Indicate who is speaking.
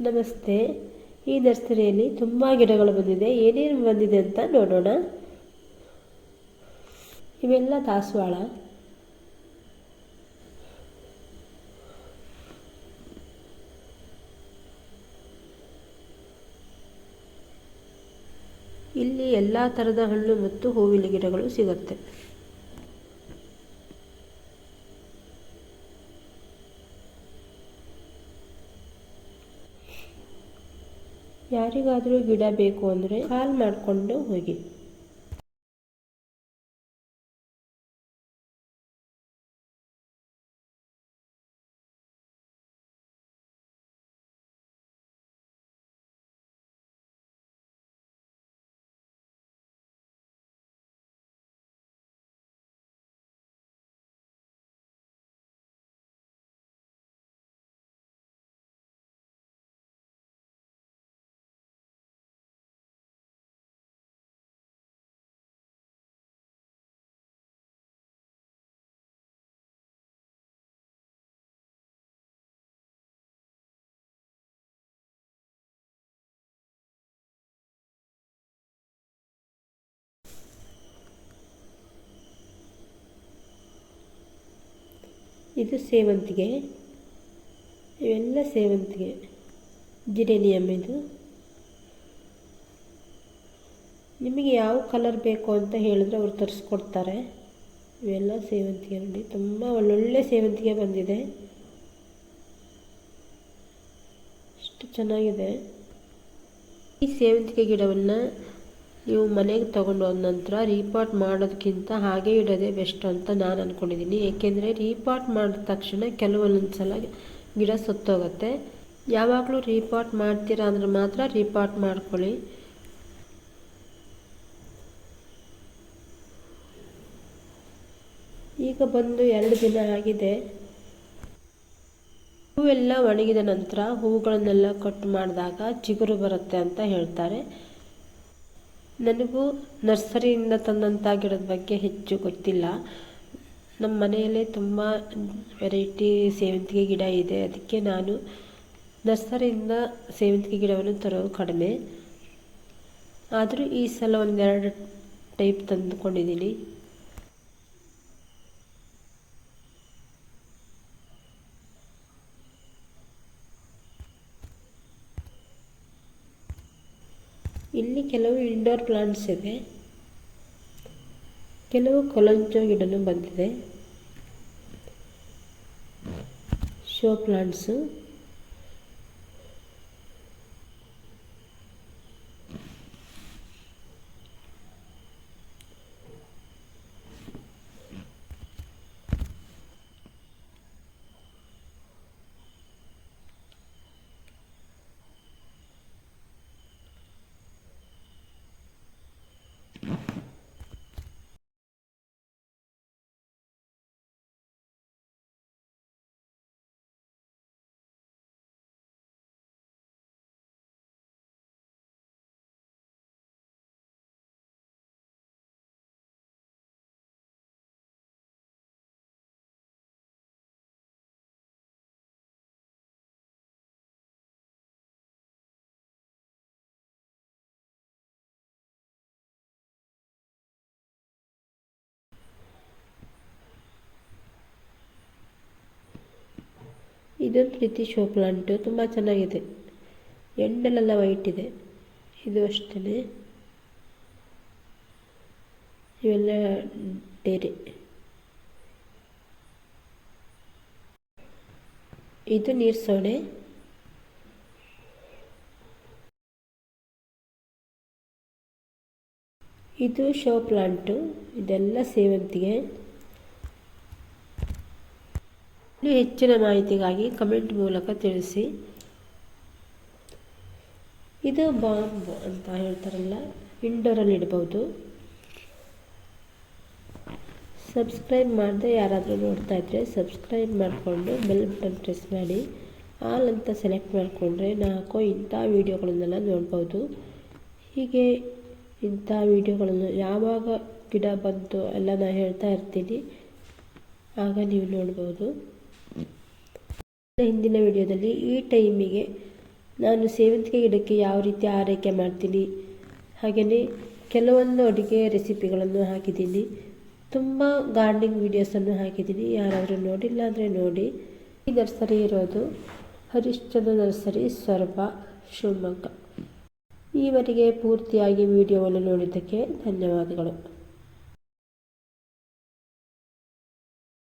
Speaker 1: ನಮಸ್ತೆ. ಈ ನರ್ಸರಿಯಲ್ಲಿ ತುಂಬ ಗಿಡಗಳು ಬಂದಿದೆ. ಏನೇನು ಬಂದಿದೆ ಅಂತ ನೋಡೋಣ. ಇವೆಲ್ಲ ದಾಸವಾಳ. ಇಲ್ಲಿ ಎಲ್ಲ ಥರದ ಹಣ್ಣು ಮತ್ತು ಹೂವಿನ ಗಿಡಗಳು ಸಿಗುತ್ತೆ. ಯಾರಿಗಾದರೂ ಗಿಡ ಬೇಕು ಅಂದರೆ ಕಾಲ್ ಮಾಡಿಕೊಂಡು ಹೋಗಿ. ಇದು ಸೇವಂತಿಗೆ. ಇವೆಲ್ಲ ಸೇವಂತಿಗೆ. ಜಿರೇನಿಯಮ್ ಇದು. ನಿಮಗೆ ಯಾವ ಕಲರ್ ಬೇಕು ಅಂತ ಹೇಳಿದ್ರೆ ಅವ್ರು ತರಿಸ್ಕೊಡ್ತಾರೆ. ಇವೆಲ್ಲ ಸೇವಂತಿಗೆ ನೋಡಿ ತುಂಬ ಒಳ್ಳೊಳ್ಳೆ ಸೇವಂತಿಗೆ ಬಂದಿದೆ. ಅಷ್ಟು ಚೆನ್ನಾಗಿದೆ. ಈ ಸೇವಂತಿಗೆ ಗಿಡವನ್ನು ನೀವು ಮನೆಗೆ ತೊಗೊಂಡು ಹೋದ ನಂತರ ರೀಪಾಟ್ ಮಾಡೋದಕ್ಕಿಂತ ಹಾಗೆ ಇಡೋದೇ ಬೆಸ್ಟ್ ಅಂತ ನಾನು ಅಂದ್ಕೊಂಡಿದ್ದೀನಿ ಏಕೆಂದರೆ ರೀಪಾಟ್ ಮಾಡಿದ ತಕ್ಷಣ ಕೆಲವೊಂದೊಂದು ಸಲ ಗಿಡ ಸುತ್ತೋಗುತ್ತೆ. ಯಾವಾಗಲೂ ರೀಪಾಟ್ ಮಾಡ್ತೀರಾ ಅಂದ್ರೆ ಮಾತ್ರ ರೀಪಾಟ್ ಮಾಡ್ಕೊಳ್ಳಿ. ಈಗ ಬಂದು ಎರಡು ದಿನ ಆಗಿದೆ. ಹೂವೆಲ್ಲ ಒಣಗಿದ ನಂತರ ಹೂಗಳನ್ನೆಲ್ಲ ಕಟ್ ಮಾಡಿದಾಗ ಚಿಗುರು ಬರುತ್ತೆ ಅಂತ ಹೇಳ್ತಾರೆ. ನನಗೂ ನರ್ಸರಿಯಿಂದ ತಂದಂಥ ಗಿಡದ ಬಗ್ಗೆ ಹೆಚ್ಚು ಗೊತ್ತಿಲ್ಲ. ನಮ್ಮ ಮನೆಯಲ್ಲೇ ತುಂಬ ವೆರೈಟಿ ಸೇವಂತಿಗೆ ಗಿಡ ಇದೆ. ಅದಕ್ಕೆ ನಾನು ನರ್ಸರಿಯಿಂದ ಸೇವಂತಿಗೆ ಗಿಡವನ್ನು ತರೋದು ಕಡಿಮೆ. ಆದರೂ ಈ ಸಲ ಒಂದೆರಡು ಟೈಪ್ ತಂದುಕೊಂಡಿದ್ದೀನಿ. ಇಲ್ಲಿ ಕೆಲವು ಇಂಡೋರ್ ಪ್ಲಾಂಟ್ಸ್ ಇದೆ. ಕೆಲವು ಕೊಲಂಜೋ ಗಿಡನೂ ಬಂದಿದೆ. ಶೋ ಪ್ಲಾಂಟ್ಸು ಇದೊಂದು ರೀತಿ ಶೋ ಪ್ಲಾಂಟು ತುಂಬ ಚೆನ್ನಾಗಿದೆ. ಎಂಡಲೆಲ್ಲ ವೈಟ್ ಇದೆ. ಇದು ಅಷ್ಟೇ ಇವೆಲ್ಲ ಡೇರೆ ಇದು ನೀರು ಸೋಡೆ ಇದು ಶೋ ಪ್ಲಾಂಟು ಇದೆಲ್ಲ ಸೇವಂತಿಗೆ. ಇನ್ನೂ ಹೆಚ್ಚಿನ ಮಾಹಿತಿಗಾಗಿ ಕಮೆಂಟ್ ಮೂಲಕ ತಿಳಿಸಿ. ಇದು ಬಾಂಬ್ ಅಂತ ಹೇಳ್ತಾರಲ್ಲ ಇಂಡೋರಲ್ಲಿ ಇಡ್ಬೋದು. ಸಬ್ಸ್ಕ್ರೈಬ್ ಮಾಡದೆ ಯಾರಾದರೂ ನೋಡ್ತಾ ಇದ್ದರೆ ಸಬ್ಸ್ಕ್ರೈಬ್ ಮಾಡಿಕೊಂಡು ಬೆಲ್ ಬಟನ್ ಪ್ರೆಸ್ ಮಾಡಿ. ಆಲ್ ಅಂತ ಸೆಲೆಕ್ಟ್ ಮಾಡಿಕೊಂಡ್ರೆ ನಾಲ್ಕು ಇಂಥ ವೀಡಿಯೋಗಳನ್ನೆಲ್ಲ ನೋಡ್ಬೋದು. ಹೀಗೆ ಇಂಥ ವೀಡಿಯೋಗಳನ್ನು ಯಾವಾಗ ಗಿಡ ಬಂತು ಎಲ್ಲ ನಾನು ಹೇಳ್ತಾ ಇರ್ತೀನಿ. ಆಗ ನೀವು ನೋಡ್ಬೋದು. ಹಿಂದಿನ ವಿಡಿಯೋದಲ್ಲಿ ಈ ಟೈಮಿಗೆ ನಾನು ಸೇವಂತಿಗೆ ಗಿಡಕ್ಕೆ ಯಾವ ರೀತಿ ಆರೈಕೆ ಮಾಡ್ತೀನಿ, ಹಾಗೆಯೇ ಕೆಲವೊಂದು ಅಡುಗೆ ರೆಸಿಪಿಗಳನ್ನು ಹಾಕಿದ್ದೀನಿ. ತುಂಬ ಗಾರ್ಡನಿಂಗ್ ವೀಡಿಯೋಸನ್ನು ಹಾಕಿದ್ದೀನಿ. ಯಾರಾದರೂ ನೋಡಿಲ್ಲ ಅಂದರೆ ನೋಡಿ. ಈ ನರ್ಸರಿ ಇರೋದು ಹರಿಶ್ಚಂದ್ರ ನರ್ಸರಿ ಸೊರಬ ಶಿವಮೊಗ್ಗ. ಈವರೆಗೆ ಪೂರ್ತಿಯಾಗಿ ವಿಡಿಯೋವನ್ನು ನೋಡಿದ್ದಕ್ಕೆ ಧನ್ಯವಾದಗಳು.